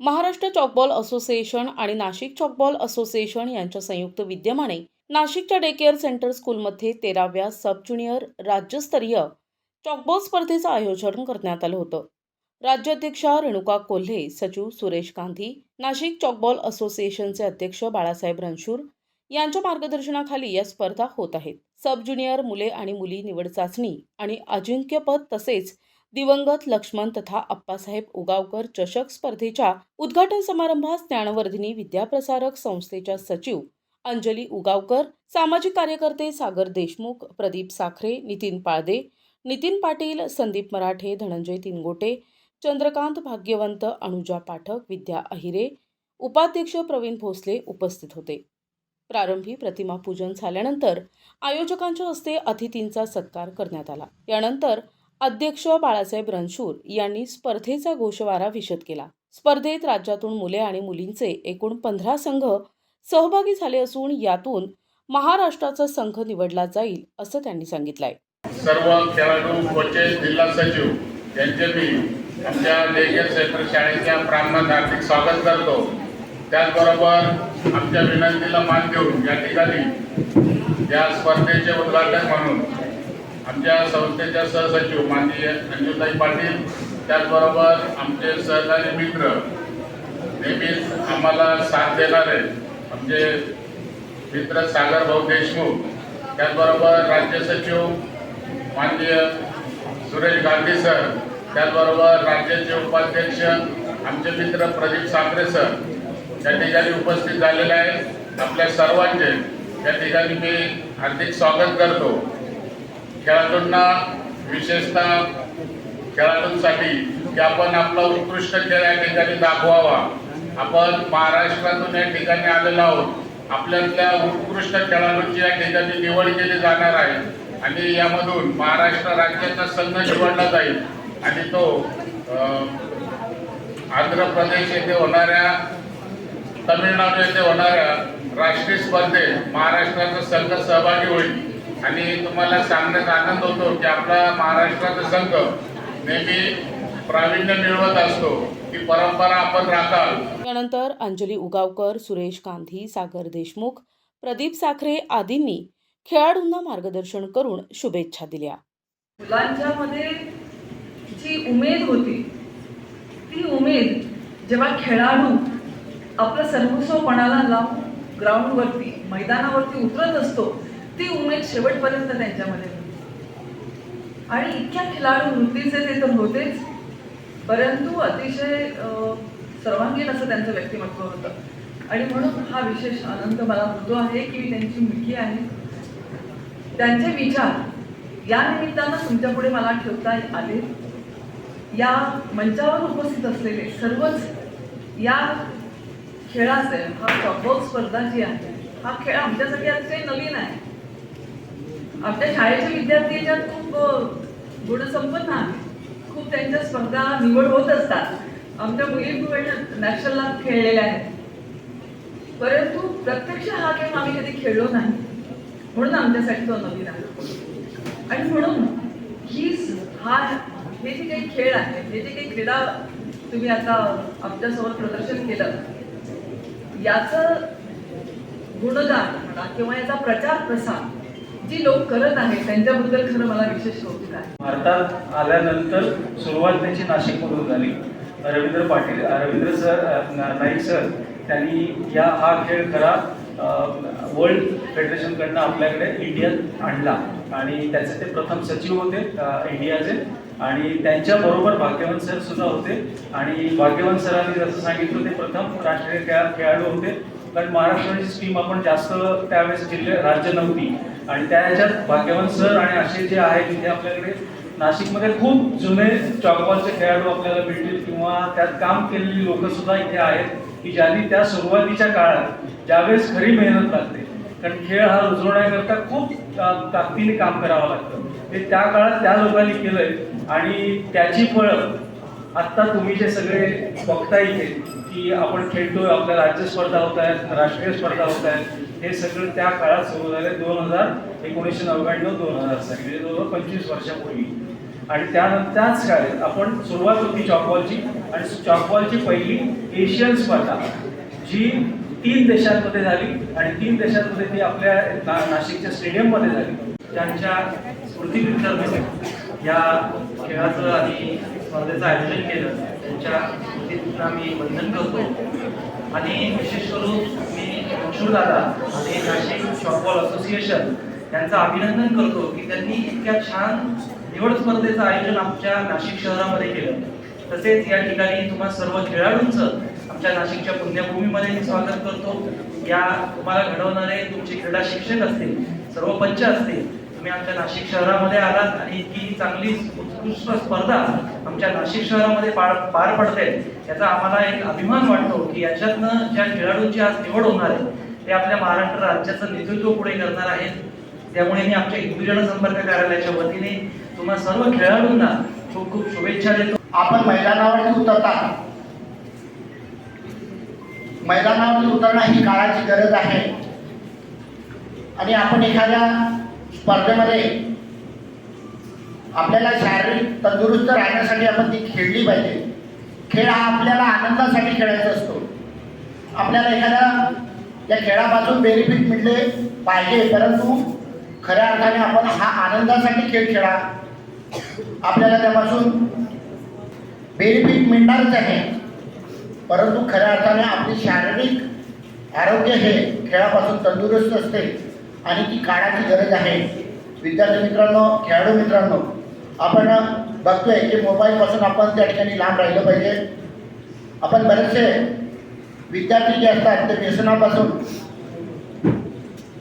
Maharashtra चॉकबॉल association आणि Nashik चॉकबॉल association यांच्या संयुक्त विद्यमाने नाशिकच्या डेकेअर सेंटर स्कूलमध्ये तेराव्या सब ज्युनियर राज्यस्तरीय चॉकबॉल स्पर्धेचं आयोजन करण्यात आलं होतं. राज्याध्यक्षा रेणुका कोल्हे सचिव सुरेश गांधी नाशिक चॉकबॉल असोसिएशनचे अध्यक्ष बाळासाहेब रणशूर यांच्या मार्गदर्शनाखाली या स्पर्धा होत आहेत. सब ज्युनियर मुले आणि मुली निवड चाचणी आणि अजिंक्यपद तसेच दिवंगत लक्ष्मण तथा अप्पासाहेब उगावकर चषक स्पर्धेच्या उद्घाटन समारंभास ज्ञानवर्धिनी विद्याप्रसारक संस्थेच्या सचिव अंजली उगावकर सामाजिक कार्यकर्ते सागर देशमुख प्रदीप साखरे नितीन पाळदे नितीन पाटील संदीप मराठे धनंजय तिनगोटे चंद्रकांत भाग्यवंत अनुजा पाठक विद्या अहिरे उपाध्यक्ष प्रवीण भोसले उपस्थित होते. प्रारंभी प्रतिमा पूजन झाल्यानंतर आयोजकांच्या हस्ते अतिथींचा सत्कार करण्यात आला. यानंतर अध्यक्ष बाळासाहेब रणशूर यांनी स्पर्धेचा घोषवारा विशद केला. स्पर्धेत राज्यातून मुले आणि मुलींचे एकूण पंधरा संघ सहभागी झाले असून यातून महाराष्ट्राचा संघ निवडला जाईल असं त्यांनी सांगितलंय. सर्व खेळाडू कोचेस जिल्हा सचिव यांचे मी आमच्या देगेर क्षेत्र शाळेच्या प्रांगणात हार्दिक स्वागत करतो. त्याचबरोबर आमच्या विनंतीला मान देऊन या ठिकाणी या स्पर्धेचे उद्घाटन म्हणून आमच्या संस्थेच्या सहसचिव माननीय अंजुताई पाटील त्याचबरोबर आमचे सहकारी मित्र नेहमीच आम्हाला साथ देणारे आमचे मित्र सागर भाऊ देशमुख त्याचबरोबर राज्य सचिव माननीय सुरेश गांधी सर त्याचबरोबर राज्याचे उपाध्यक्ष आमचे मित्र प्रदीप साखरे सर. या ठिकाणी उपस्थित झालेले आहेत आपल्या सर्वांचे. या ठिकाणी मी हार्दिक स्वागत करतो. खेळाडूंना विशेषतः खेळाडूंसाठी की आपण आपला उत्कृष्ट खेळ या ठिकाणी दाखवावा. आपण महाराष्ट्रातून या ठिकाणी आलेलो आहोत. आपल्यातल्या उत्कृष्ट खेळाडूंची या ठिकाणी निवड केली जाणार आहे. आणि यामधून महाराष्ट्र राज्याचा संघ निवडला जाईल. आणि तो अं, आंध्र प्रदेश येथे होणाऱ्या तमिळनाडू येथे होणाऱ्या राष्ट्रीय स्पर्धेत महाराष्ट्राचा संघ सहभागी होईल. आणि तुम्हाला सांगण्यात आनंद होतो की आपला महाराष्ट्राचा संघ नेहमी प्रावीण्य मिळवत असतो. ही परंपरा आपण राखाल. यानंतर अंजली उगावकर सुरेश गांधी सागर देशमुख प्रदीप साखरे आदींनी खेळाडूंना मार्गदर्शन करून शुभेच्छा दिल्या. मुलांच्या मध्ये जी उमेद होती ती उमेद जेव्हा खेळाडू आपलं सर्वस्वपणाला लावून ग्राउंडवरती मैदानावरती उतरत असतो ती उमेद शेवटपर्यंत त्यांच्यामध्ये. होती आणि इतक्या खेळाडू वृत्तीचे ते तर होतेच परंतु अतिशय अं, सर्वांगीण असं त्यांचं व्यक्तिमत्व होतं. आणि म्हणून हा विशेष आनंद मला होतो आहे की मी त्यांची मुलगी आहे. त्यांचे विचार या निमित्तानं तुमच्यापुढे मला ठेवता आले. या मंचावर उपस्थित असलेले सर्वच या खेळाचे हा चॉकबॉल स्पर्धा जी आहे हा खेळ आमच्यासाठी अतिशय आपल्या शाळेचे विद्यार्थी याच्यात खूप गुणसंपन्न आहेत. खूप त्यांच्या स्पर्धा निवड होत असतात. आमच्या मुली नॅशनलला खेळलेल्या आहेत. परंतु प्रत्यक्ष हा गेम आम्ही कधी खेळलो नाही. म्हणून आमच्यासाठी तो नवीन आहे. आणि म्हणून ही हा हे जे काही खेळ आहे हे जे काही क्रीडा तुम्ही आता आमच्यासमोर प्रदर्शन केलं याचं गुणगान म्हणा किंवा याचा प्रचार प्रसार जी लोक करत आहेत त्यांच्याबद्दल खरं मला विशेष कौतुक आहे. भारतात आल्यानंतर सुरुवात त्याची नाशिकमधून झाली. रवींद्र पाटील रवींद्र सर नाईक सर त्यांनी या हा खेळ खरा वर्ल्ड फेडरेशनकडनं आपल्याकडे इंडियन आणला. आणि त्याचे ते प्रथम सचिव होते इंडियाचे. आणि त्यांच्याबरोबर भाग्यवंत सर सुद्धा होते. आणि भाग्यवंत सरांनी जसं सांगितलं ते प्रथम राष्ट्रीय खेळ खेळाडू होते. कारण महाराष्ट्राची टीम आपण जास्त त्यावेळेस जिल्हे राज्य नव्हती. आणि त्या ह्याच्यात भाग्यवान सर आणि असे जे आहेत तिथे आपल्याकडे नाशिकमध्ये खूप जुने चॉकबॉलचे खेळाडू आपल्याला भेटतील किंवा त्यात काम केलेली लोक सुद्धा इथे आहेत की ज्यांनी त्या सुरुवातीच्या काळात ज्यावेळेस खरी मेहनत लागते. कारण खेळ हा रुजवण्याकरता खूप ताकदीने काम करावं लागतं. ते त्या काळात त्या लोकांनी केलंय आणि त्याची फळं आत्ता तुम्ही जे सगळे बघता इथे की आपण खेळतोय आपल्या राज्य स्पर्धा होत आहेत राष्ट्रीय स्पर्धा होत आहेत. हे सगळं त्या काळात सुरू झाले दोन हजार एकोणीसशे नव्याण्णव दोन हजार साली म्हणजे जवळजवळ पंचवीस वर्षापूर्वी. आणि त्यानंतर त्याच काळात आपण सुरुवात होती चॉकबॉलची. आणि चॉकबॉलची पहिली एशियन स्पर्धा जी तीन देशांमध्ये झाली. आणि तीन देशांमध्ये ती आपल्या ना नाशिकच्या स्टेडियममध्ये झाली. त्यांच्या स्मृतीप्रित्यर्थ या खेळाचं आणि स्पर्धेचं आयोजन केलं. त्यांच्या स्मृतींना आम्ही वंदन करतो. आणि विशेष करून मी दादा आणि नाशिक शॉपबॉल असोसिएशन यांचं अभिनंदन करतो की त्यांनी इतक्या छान निवड स्पर्धेचं आयोजन आमच्या नाशिक शहरामध्ये केलं. तसेच या ठिकाणी तुम्हा सर्व खेळाडूंचं आमच्या नाशिकच्या पुण्यभूमीमध्ये मी स्वागत करतो. या तुम्हाला घडवणारे तुमचे क्रीडा शिक्षक असतील सर्व पंच असतील तुम्ही आमच्या नाशिक शहरामध्ये आलात आणि इतकी चांगली उत्कृष्ट स्पर्धा आमच्या नाशिक शहरामध्ये पार पार पडते याचा आम्हाला एक अभिमान वाटतो की याच्यातनं ज्या खेळाडूंची आज निवड होणार आहे ते आपल्या महाराष्ट्र राज्याचं नेतृत्व पुढे करणार आहेत. त्यामुळे मी आमच्या हिंदू जनसंपर्क कार्यालयाच्या वतीने तुम्हा सर्व खेळाडूंना खूप खूप शुभेच्छा देतो. आपण मैदानावरती उतरता. मैदानावरती उतरणं ही काळाची गरज आहे. आणि आपण एखाद्या स्पर्धेमध्ये आपल्याला शारीरिक तंदुरुस्त राहण्यासाठी आपण ती खेळली पाहिजे. खेळ हा आपल्याला आनंदासाठी खेळायचा असतो. आपल्याला एखाद्या या खेळापासून बेनिफिट मिळले पाहिजे परंतु खऱ्या अर्थाने आपण हा आनंदासाठी खेळ खेळा. आपल्याला त्यापासून बेनिफिट मिळणारच आहे. परंतु खऱ्या अर्थाने आपली शारीरिक आरोग्य हे खेळापासून तंदुरुस्त असते आणि ती काळाची गरज आहे. विद्यार्थी मित्रांनो खेळाडू मित्रांनो आपण बघतोय की मोबाईलपासून आपण त्या ठिकाणी लांब राहिलं पाहिजे. आपण बरेचसे विद्यार्थी जे असतात ते व्यसनापासून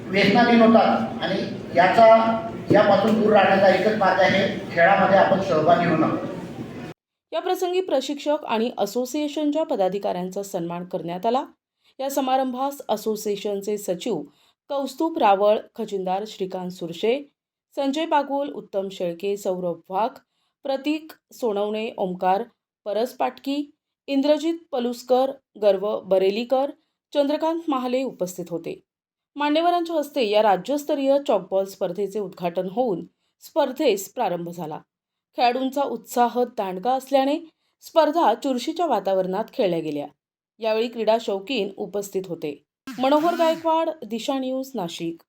व्यसनाधीन होतात. आणि याचा यापासून दूर राहण्याचा एकच मार्ग आहे खेळामध्ये आपण सहभागी होणं. या प्रसंगी प्रशिक्षक आणि असोसिएशनच्या पदाधिकाऱ्यांचा सन्मान करण्यात आला. या समारंभास असोसिएशनचे सचिव कौस्तुभ रावळ खजिनदार श्रीकांत सुरशे संजय बागोल उत्तम शेळके सौरभ वाघ प्रतीक सोनवणे ओंकार परस पाटकी इंद्रजित पलुसकर गर्व बरेलीकर चंद्रकांत महाले उपस्थित होते. मान्यवरांच्या हस्ते या राज्यस्तरीय चॉकबॉल स्पर्धेचे उद्घाटन होऊन स्पर्धेस प्रारंभ झाला. खेळाडूंचा उत्साह दांडगा असल्याने स्पर्धा चुरशीच्या वातावरणात खेळल्या गेल्या. यावेळी क्रीडा शौकीन उपस्थित होते. मनोहर गायकवाड दिशा न्यूज नाशिक.